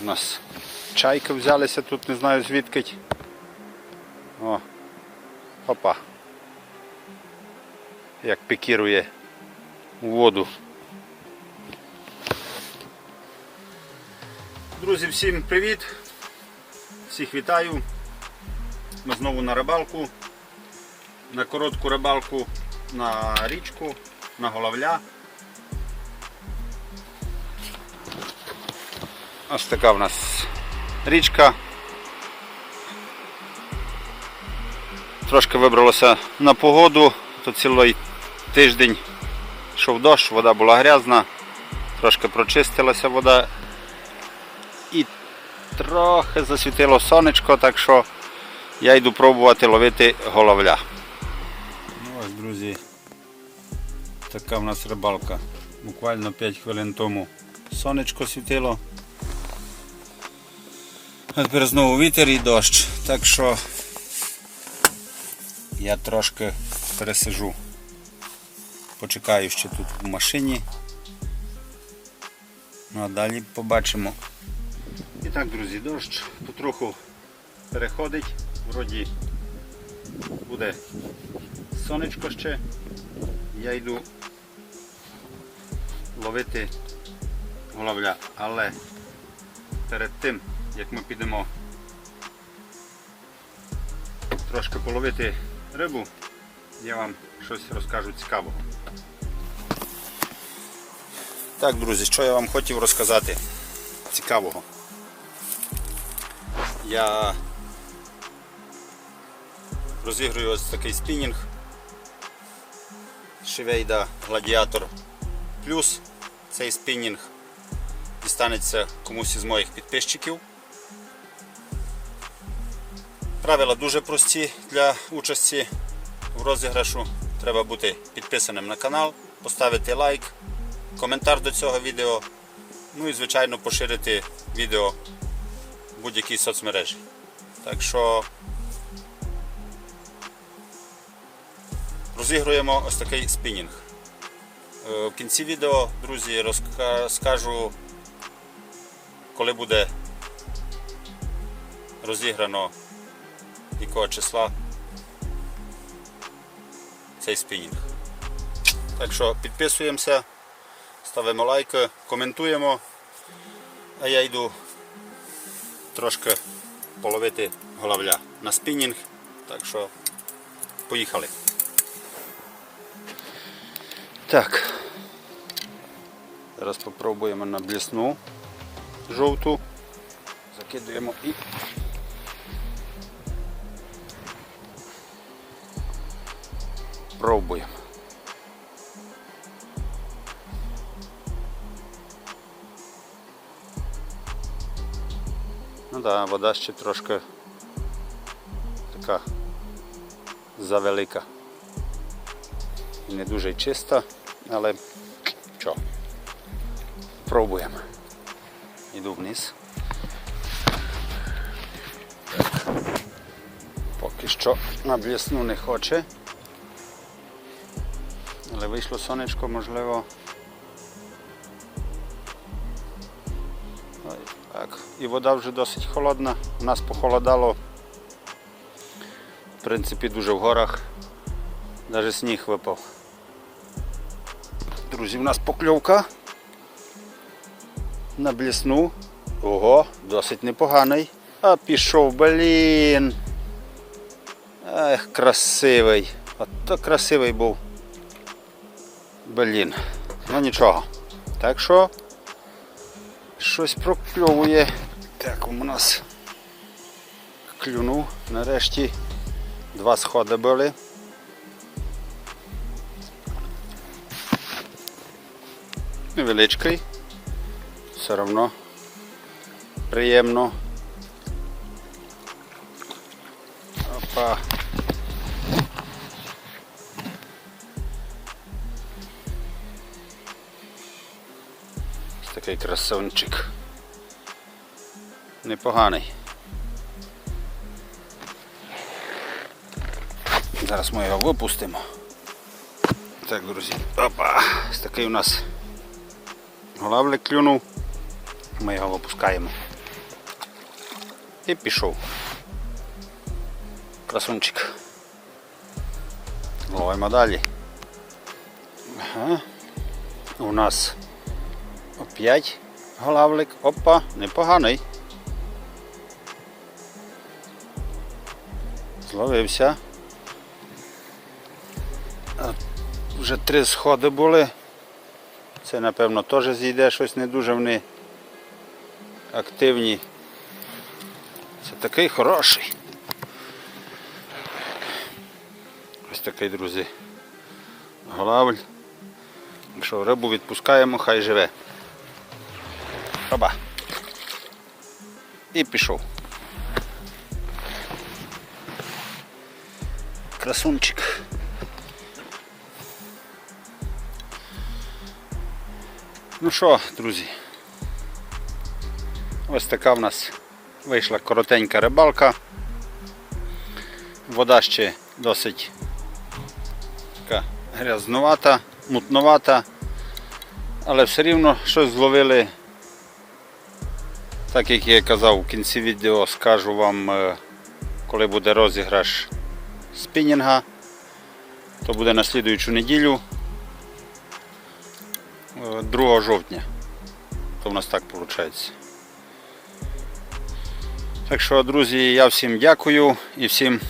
У нас чайки взялися тут, не знаю звідки. О, опа. Як пікірує воду. Друзі, всім привіт! Всіх вітаю. Ми знову на рибалку. На коротку рибалку на річку, на головля. Ось така в нас річка. Трошки вибралося на погоду, то цілий тиждень йшов дощ, вода була грязна, трошки прочистилася вода і трохи засвітило сонечко, так що я йду пробувати ловити головля. Ну ось, друзі, така в нас рибалка. Буквально 5 хвилин тому сонечко світило. Тепер знову вітер і дощ. Так що я трошки пересижу. Почекаю ще тут в машині. Ну а далі побачимо. І так, друзі, дощ потроху переходить. Вроді буде сонечко ще. Я йду ловити головля. Але перед тим, як ми підемо трошки половити рибу, я вам щось розкажу цікавого. Так, друзі, що я вам хотів розказати цікавого. Я розіграю ось такий спінінг Шивейда Гладіатор Плюс. Цей спінінг дістанеться комусь із моїх підписчиків. Правила дуже прості для участі в розіграшу. Треба бути підписаним на канал, поставити лайк, коментар до цього відео, ну і звичайно поширити відео в будь-якій соцмережі. Так що розігруємо ось такий спінінг. Е, В кінці відео, друзі, розкажу, коли буде розіграно якого числа цей спінінг. Так що підписуємося, ставимо лайки, коментуємо, а я йду трошки половити головля на спінінг. Так що поїхали. Так. Зараз спробуємо на блісну жовту. Закидуємо і пробуємо. Ну да, вода ще трошки така завелика. І не дуже чиста, але що, пробуємо. Іду вниз. Поки що на блісну не хоче. Вийшло сонечко, можливо. Так, і вода вже досить холодна. У нас похолодало. В принципі, дуже в горах. Навіть сніг випав. Друзі, у нас покльовка на блісну. Ого, досить непоганий. А пішов, блін. Ех, красивий. От то красивий був. Блін. Ну нічого. Так що щось прокльовує. Так, у нас клюнув. Нарешті два сходи були. Невеличкий. Все одно приємно. Опа. Такий красунчик. Непоганий. Зараз ми його випустимо. Так, друзі. Опа! Такий у нас Голавлик клюнув. Ми його випускаємо. І пішов. Красунчик. Ловимо далі. Ага. У нас опять голавлик. Опа, непоганий. Зловився. А, Вже три сходи були. Це напевно теж зійде щось не дуже вони активні. Це такий хороший. Ось такий, друзі, голавль. Якщо рибу відпускаємо, хай живе. Оба. І пішов. Красунчик. Ну що, друзі, ось така в нас вийшла коротенька рибалка. Вода ще досить така грязнувата, мутновата, але все рівно щось зловили. Так як я казав в кінці відео, скажу вам, е, коли буде розіграш спінінга, то буде на слідуючу неділю, е, 2 жовтня. То в нас так виходить. Так що, друзі, я всім дякую і всім